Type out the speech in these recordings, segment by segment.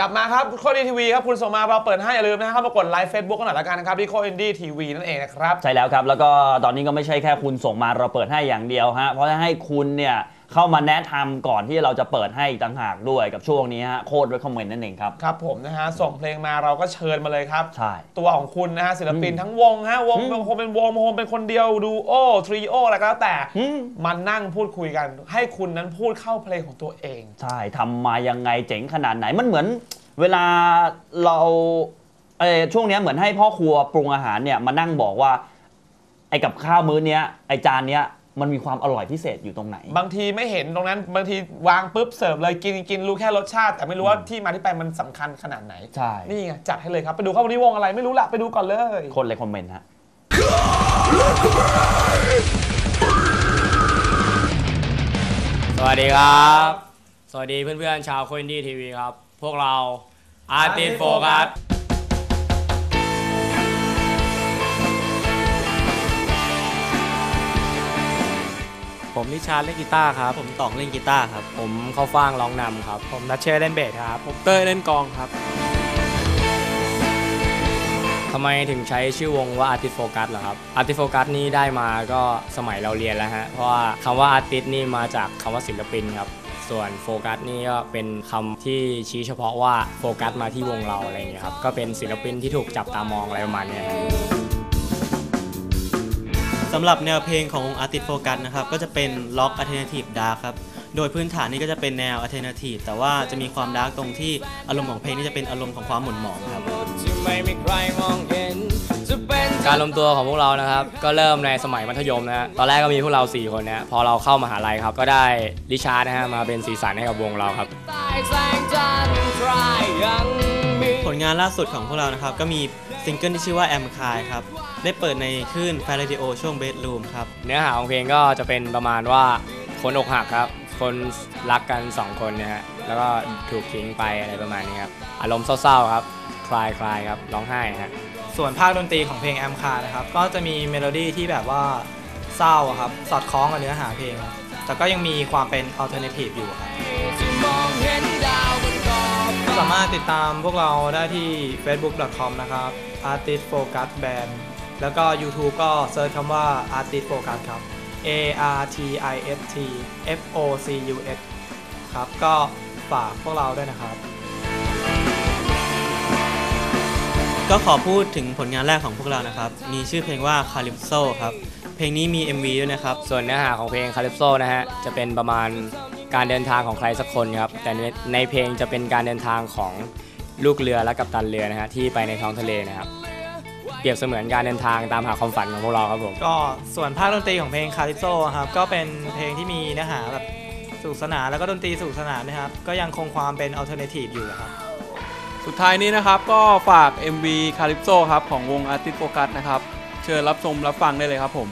กลับมาครับโคดีทีวีครับคุณส่งมาเราเปิดให้อย่าลืมนะครับมากดไลค์เฟซบุ๊กกันหน่อยละกันนะครับที่โคอินดี้ทีวีนั่นเองนะครับ ใช่แล้วครับ แล้วก็ตอนนี้ก็ไม่ใช่แค่คุณส่งมาเราเปิดให้อย่างเดียวฮะเพราะจะให้คุณเนี่ย เข้ามาแนะนำก่อนที่เราจะเปิดให้อีกต่างหากด้วยกับช่วงนี้ฮะโคด recommend นั่นเองครับ ครับผมนะฮะส่งเพลงมาเราก็เชิญมาเลยครับ ใช่ ตัวของคุณนะฮะศิลปินทั้งวงฮะวงอืมบางคนเป็นวงบางคนเป็นคนเดียวดูโอทรีโออะไรก็แล้วแต่อืม มันนั่งพูดคุยกัน ให้คุณนั้นพูดเข้าเพลงของตัวเอง ใช่ทำมายังไงเจ๋งขนาดไหนมันเหมือนเวลาเราเออช่วงเนี้ยเหมือนให้พ่อครัวปรุงอาหารเนี่ยมานั่งบอกว่า ไอ้กับข้าวมื้อเนี้ยไอ้จานเนี้ย มันมีความอร่อยพิเศษอยู่ตรงไหน บางทีไม่เห็นตรงนั้นบางทีวางปุ๊บเสิร์ฟเลยกินกินรู้แค่รสชาติ แต่ไม่รู้ว่าที่มาที่ไปมันสำคัญขนาดไหนใช่ นี่ไงจัดให้เลยครับไปดูเข้าวันนี้วงอะไรไม่รู้ละไปดูก่อนเลย คนเลยคอมเมนต์ฮะ สวัสดีครับ สวัสดีเพื่อนๆ ชาวโคอินดี้ทีวีครับ พวกเราอาร์ติสโฟกัส ผมนิชาเล่นกีตาร์ครับ ผมตองเล่นกีตาร์ครับ ผมเข้าฟ่างร้องนำครับ ผมนัชเชอร์เล่นเบสครับ ผมเต้ยเล่นกลองครับทำไมถึงใช้ชื่อวงว่า Artist Focus เหรอครับ Artist Focus นี่ได้มาก็สมัยเราเรียนแล้วฮะ เพราะว่าคำว่า Artist นี่มาจากคำว่าศิลปินครับ ส่วนโฟกัสนี่ก็เป็นคำที่ชี้เฉพาะว่าโฟกัสมาที่วงเราอะไรอย่างเงี้ยครับ ก็เป็นศิลปินที่ถูกจับตามองอะไรประมาณเนี้ยครับ สำหรับแนวเพลงของวง Artist Focus นะครับ ก็จะเป็นล็อก Alternative Dark ครับ โดยพื้นฐานนี่ก็จะเป็นแนว Alternative แต่ว่าจะมีความดาร์กตรงที่อารมณ์ของเพลงนี่จะเป็นอารมณ์ของความหม่นหมองครับ การรวมตัวของพวกเรานะครับ ก็เริ่มในสมัยมัธยมนะฮะตอนแรกก็มีพวกเรา 4 คนนะพอเราเข้ามหาลัยครับ ก็ได้ลิชาร์ดนะฮะมาเป็นสีสันให้กับวงเราครับ ผลงานล่าสุดของพวกเรานะครับก็มี ซิงเกิลที่ชื่อว่า Am k a i ครับ ได้เปิดในคลื่น f a r a d i o ช่วง Bedroom ครับ เนื้อหาของเพลงก็จะเป็นประมาณว่าคนอกหักครับ คนรักกัน 2 คนนะฮะ แล้วก็ถูกทิ้งไปอะไรประมาณนี้ครับ อารมณ์เศร้าๆครับ คลายคลายครับร้องไห้นะฮะส่วนภาคดนตรีของเพลงแอมคานะครับ ก็จะมีเมโลดี้ที่แบบว่าเศร้าอะครับ สอดคล้องกับเนื้อหาเพลงครับแต่ก็ยังมีความเป็นอัลเทอร์เนทีฟอยู่ครับสามารถติดตามพวกเราได้ที่ facebook.com นะครับ artist focus band แล้วก็ YouTube ก็เซิร์ชคำว่า artist focus ครับ a r t i s t f o c u s ครับ ก็ฝากพวกเราด้วยนะครับ ก็ขอพูดถึงผลงานแรกของพวกเรานะครับ มีชื่อเพลงว่า Calypso ครับ เพลงนี้มี MV ด้วยนะครับ ส่วนเนื้อหาของเพลงคาลิปโซนะฮะ จะเป็นประมาณการเดินทางของใครสักคนครับ แต่ในในเพลงจะเป็นการเดินทางของ ลูกเรือและกัปตันเรือนะฮะที่ไปในท้องทะเลนะครับเปรียบเสมือนการเดินทางตามหาความฝันของพวกเราครับผมก็ส่วนภาคดนตรีของเพลงคาริโซครับก็เป็นเพลงที่มีเนื้อหาแบบสนุกสนานแล้วก็ดนตรีสนุกสนานนะครับ ก็ยังคงความเป็นอัลเทอร์เนทีฟอยู่ครับ สุดท้ายนี้นะครับก็ฝาก MV Calypso ครับของวง Artist Focus นะครับ เชิญรับชมรับฟังได้เลยครับผม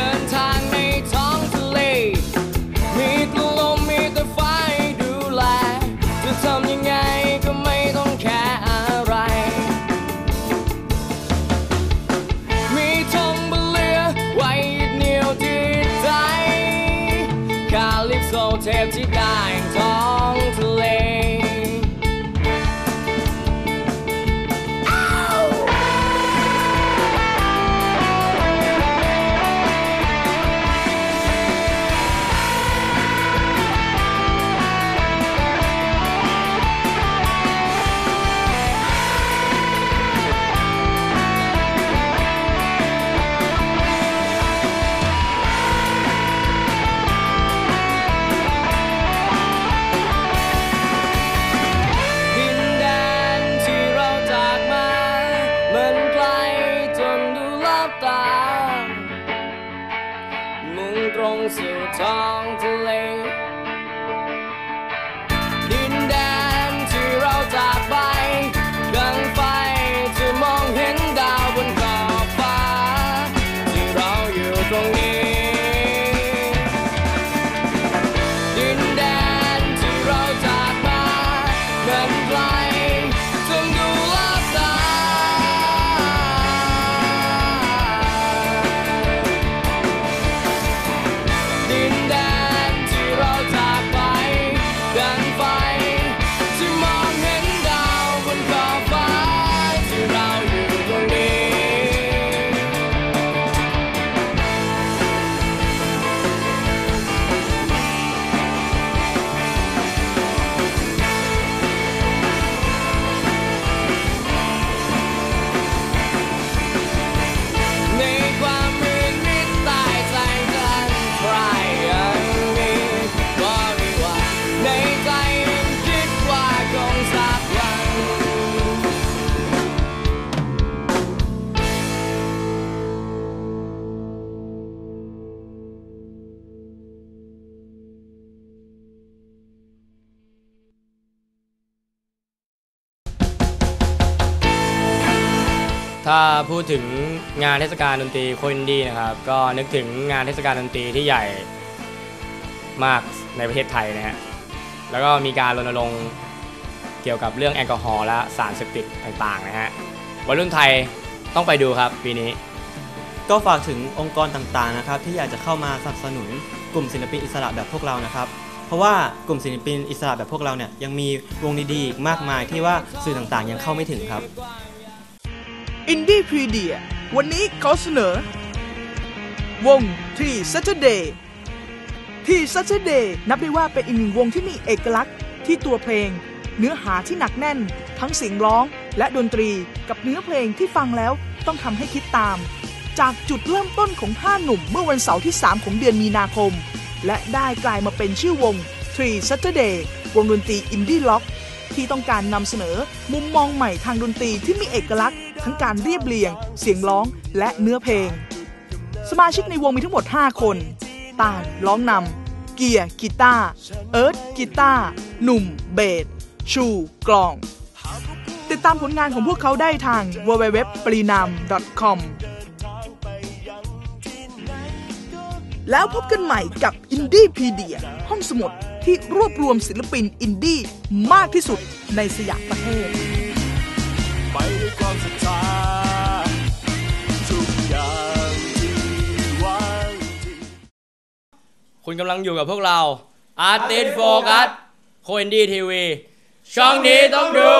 ดินทางในท้องทะเล มีแต่ลมมีแต่ไฟดูแล จะทำยังไงก็ไม่ต้องแคร์อะไร มีทงบนเรือไว้เหนียวจิใจคาลิปโซเทปที่ได้ทอ สู่ ถ้าพูดถึงงานเทศกาลดนตรีโคอินดี้นะครับ ก็นึกถึงงานเทศกาลดนตรีที่ใหญ่มากในประเทศไทยนะฮะแล้วก็มีการรณรงค์เกี่ยวกับเรื่องแอลกอฮอล์และสารเสพติดต่างๆนะฮะวัยรุ่นไทยต้องไปดูครับปีนี้ ก็ฝากถึงองค์กรต่างๆนะครับ ที่อยากจะเข้ามาสนับสนุนกลุ่มศิลปินอิสระแบบพวกเรานะครับ เพราะว่ากลุ่มศิลปินอิสระแบบพวกเราเนี่ยยังมีวงดีๆอีกมากมายที่ว่าสื่อต่างๆยังเข้าไม่ถึงครับ อินดี้พีเดียวันนี้เขาเสนอ วงที่ Saturday ที่ Saturday นับได้ว่าเป็นอีกหนึ่งวงที่มีเอกลักษณ์ที่ตัวเพลง เนื้อหาที่หนักแน่น ทั้งเสียงร้องและดนตรีกับเนื้อเพลงที่ฟังแล้วต้องทำให้คิดตาม จากจุดเริ่มต้นของห้าหนุ่มเมื่อวันเสาร์ที่ 3 ของเดือนมีนาคม และได้กลายมาเป็นชื่อวง Tree Saturday วงดนตรีอินดี้ล็อกที่ต้องการนำเสนอมุมมองใหม่ทางดนตรีที่มีเอกลักษณ์ ทั้งการเรียบเรียง เสียงร้องและเนื้อเพลง สมาชิกในวงมีทั้งหมด 5 คนตาลร้องนำเกียร์กีตาร์เอิร์ธกีตาร์หนุ่ม เบสชูกลอง ติดตามผลงานของพวกเขาได้ทาง www ปรีนาม .com แล้วพบกันใหม่กับ Indie p e d i a ห้องสมุดที่รวบรวมศิลปินอินดี้มากที่สุดในสยามประเทศ คุณกำลังอยู่กับพวกเรา Artist Focus โคอินดี้ทีวีช่องนี้ต้องดู